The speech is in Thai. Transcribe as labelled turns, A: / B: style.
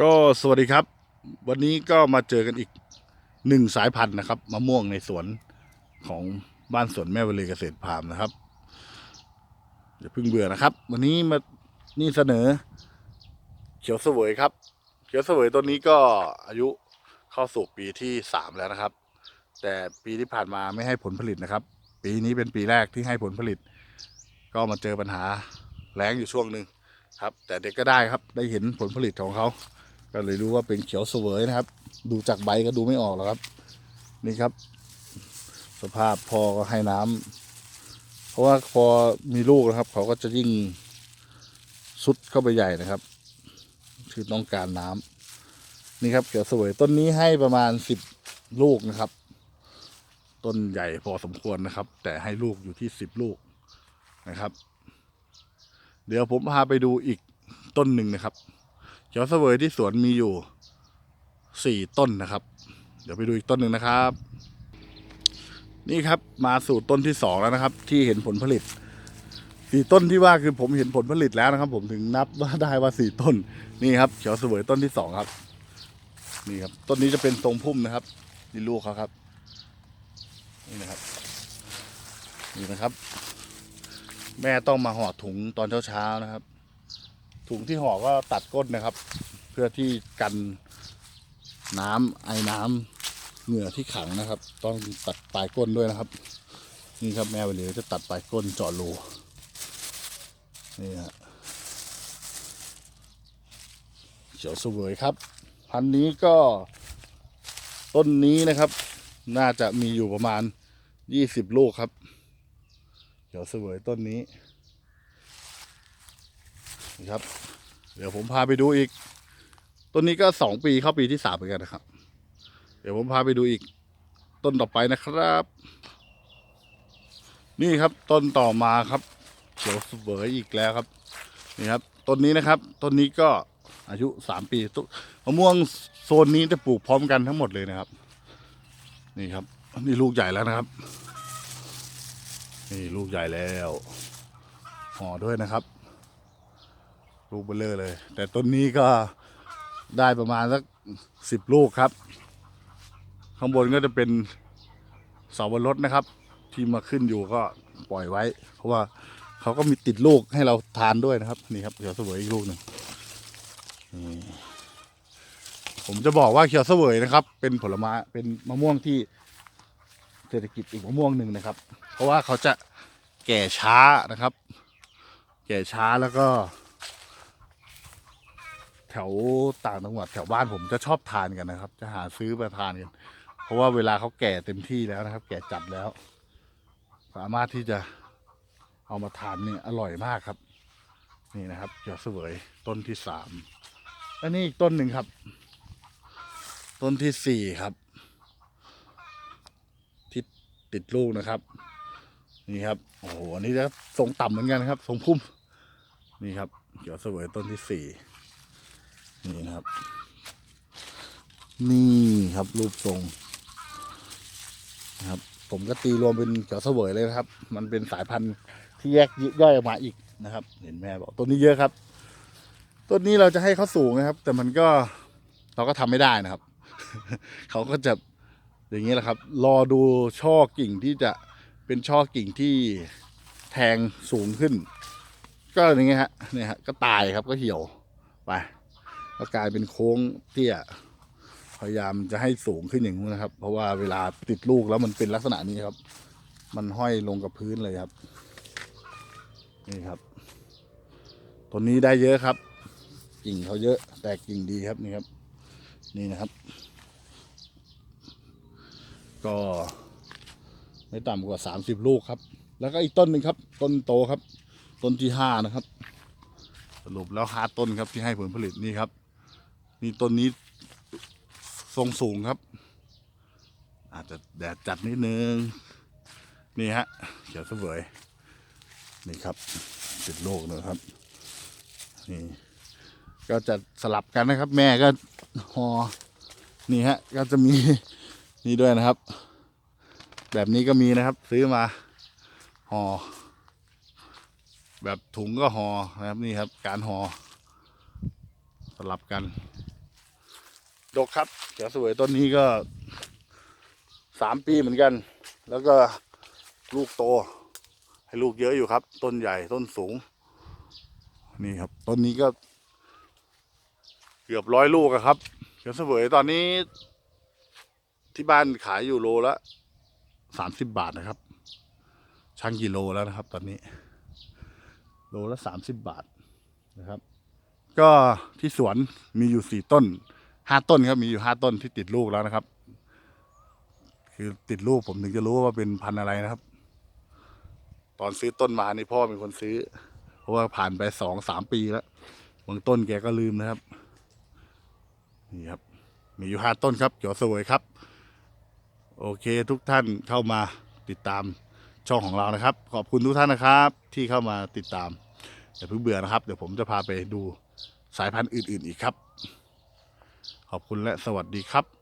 A: ก็สวัสดีครับ วันนี้ก็มาเจอกันอีกหนึ่งสายพันธุ์นะครับมะม่วงในสวนของบ้านสวนแม่วลีเกษตรพามนะครับอย่าเพิ่งเบื่อนะครับ วันนี้มานี่เสนอ เขียวเสวยครับ เขียวเสวยต้นนี้ก็อายุเข้าสู่ปีที่สามแล้วนะครับ แต่ปีที่ผ่านมาไม่ให้ผลผลิตนะครับ ปีนี้เป็นปีแรกที่ให้ผลผลิต ก็มาเจอปัญหาแล้งอยู่ช่วงหนึ่งครับ แต่เด็กก็ได้ครับได้เห็นผลผลิตของเขา ก็เลยรู้ว่าเป็นเขียวเสวยนะครับ ดูจากใบก็ดูไม่ออกหรอกครับ นี่ครับ สภาพพอก็ให้น้ำเพราะว่าพอมีลูกนะครับ เขาก็จะยิ่งสุดเข้าไปใหญ่นะครับ คือต้องการน้ำนี่ครับเขียวเสวยต้นนี้ให้ประมาณสิบลูกนะครับ ต้นใหญ่พอสมควรนะครับ แต่ให้ลูกอยู่ที่สิบลูกนะครับ เดี๋ยวผมพาไปดูอีกต้นหนึ่งนะครับ เขียวเสวยที่สวนมีอยู่สี่ต้นนะครับ เดี๋ยวไปดูอีกต้นหนึ่งนะครับ นี่ครับมาสู่ต้นที่สองแล้วนะครับ ที่เห็นผลผลิตสี่ต้นที่ว่าคือผมเห็นผลผลิตแล้วนะครับ ผมถึงนับว่าได้ว่าสี่ต้น นี่ครับเขียวเสวยต้นที่สองครับ นี่ครับ ต้นนี้จะเป็นทรงพุ่มนะครับนี่ลูกเขาครับ นี่นะครับนี่นะครับ แม่ต้องมาห่อถุงตอนเช้าๆนะครับ ถุงที่ห่อก็ตัดก้นนะครับ เพื่อที่กันน้ำไอ้น้ำเหงื่อที่ขังนะครับ ต้องตัดปลายก้นด้วยนะครับ นี่ครับแมวันนี้จะตัดปลายก้นเจาะรูนี่ฮะเขียวสวยครับ พันนี้ก็ต้นนี้นะครับ น่าจะมีอยู่ประมาณยี่สิบลูกครับ เขียวสวยต้นนี้ นี่ครับ เดี๋ยวผมพาไปดูอีก ต้นนี้ก็สองปีเข้าปีที่สามเหมือนกันนะครับ เดี๋ยวผมพาไปดูอีก ต้นต่อไปนะครับ นี่ครับต้นต่อมาครับเขียวเสวยอีกแล้วครับ นี่ครับต้นนี้นะครับต้นนี้ก็อายุสามปีต้นมะม่วงโซนนี้จะปลูกพร้อมกันทั้งหมดเลยนะครับ นี่ครับนี่ลูกใหญ่แล้วนะครับ นี่ลูกใหญ่แล้วห่อด้วยนะครับ ลูกเบลเลอร์เลย แต่ต้นนี้ก็ได้ประมาณสักสิบลูกครับ ข้างบนก็จะเป็นเสาวรสนะครับ ที่มาขึ้นอยู่ก็ปล่อยไว้ เพราะว่าเขาก็มีติดลูกให้เราทานด้วยนะครับ นี่ครับเขียวเสวยอีกลูกหนึ่งผมจะบอกว่าเขียวเสวยนะครับ เป็นผลไม้เป็นมะม่วงที่เศรษฐกิจอีกมะม่วงหนึ่งนะครับ เพราะว่าเขาจะแก่ช้านะครับ แก่ช้าแล้วก็ วต่างจังหวัดแถวบ้านผมจะชอบทานกันนะครับ จะหาซื้อมาทานกัน เพราะว่าเวลาเขาแก่เต็มที่แล้วนะครับ แก่จัดแล้ว สามารถที่จะเอามาทานเนี่ยอร่อยมากครับ นี่นะครับเขียวเสวยต้นที่สามและนี่อีกต้นหนึ่งครับ ต้นที่สี่ครับ ที่ติดลูกนะครับ นี่ครับโอ้โหอันนี้จะทรงต่ำเหมือนกันครับทรงพุ่มนี่ครับเขียวเสวยต้นที่สี่ นี่นะครับ นี่ครับรูปทรงนะครับ ผมก็ตีรวมเป็นเขียวเสวยเลยนะครับ มันเป็นสายพันธุ์ที่แยกย่อยออกมาอีกนะครับ เห็นแม่บอกต้นนี้เยอะครับต้นนี้เราจะให้เขาสูงนะครับ แต่มันก็เราก็ทำไม่ได้นะครับ เขาก็จะอย่างนี้แหละครับ รอดูช่อกิ่งที่จะเป็นช่อกิ่งที่แทงสูงขึ้น ก็อย่างเงี้ยฮะเนี่ยฮะก็ตายครับก็เหี่ยวไป ก็กลายเป็นโค้งเตี้ยพยายามจะให้สูงขึ้นอย่างนี้นะครับ เพราะว่าเวลาติดลูกแล้วมันเป็นลักษณะนี้ครับ มันห้อยลงกับพื้นเลยครับ นี่ครับต้นนี้ได้เยอะครับ กิ่งเขาเยอะแต่กิ่งดีครับนี่ครับ นี่นะครับ ก็ไม่ต่ำกว่าสามสิบลูกครับ แล้วก็อีกต้นหนึ่งครับ ต้นโตครับ ต้นที่ห้านะครับ สรุปแล้วห้าต้นครับที่ให้ผลผลิตนี่ครับ นี่ต้นนี้ทรงสูงครับ อาจจะแดดจัดนิดนึง นี่ฮะเขียวเสวยนี่ครับติดโลกนะครับ นี่ ก็จะสลับกันนะครับ แม่ก็หอนี่ฮะ ก็จะมีนี่ด้วยนะครับ แบบนี้ก็มีนะครับ ซื้อมาห่อแบบถุงก็หอนะครับนี่ครับ การห่อสลับกัน ดกครับเขียวเสวยต้นนี้ก็สามปีเหมือนกัน แล้วก็ลูกโต ให้ลูกเยอะอยู่ครับ ต้นใหญ่ต้นสูง นี่ครับ ต้นนี้ก็ เกือบร้อยลูกครับเขียวเสวยตอนนี้ ที่บ้านขายอยู่โลละสามสิบบาทนะครับช่างกิโลแล้วนะครับ ตอนนี้ โลละสามสิบบาทนะครับ ก็ที่สวนมีอยู่สี่ต้น ห้าต้นครับมีอยู่ห้าต้นที่ติดลูกแล้วนะครับ คือติดลูกผมถึงจะรู้ว่าเป็นพันธุ์อะไรนะครับ ตอนซื้อต้นมานี่พ่อเป็นคนซื้อ เพราะว่าผ่านไปสองสามปีแล้วบางต้นแกก็ลืมนะครับนี่ครับ มีอยู่ห้าต้นครับเขียวสวยครับ โอเคทุกท่านเข้ามาติดตามช่องของเรานะครับ ขอบคุณทุกท่านนะครับ ที่เข้ามาติดตามอย่าเพิ่งเบื่อนะครับ เดี๋ยวผมจะพาไปดูสายพันธุ์อื่น ๆ อีกครับ ขอบคุณและสวัสดีครับ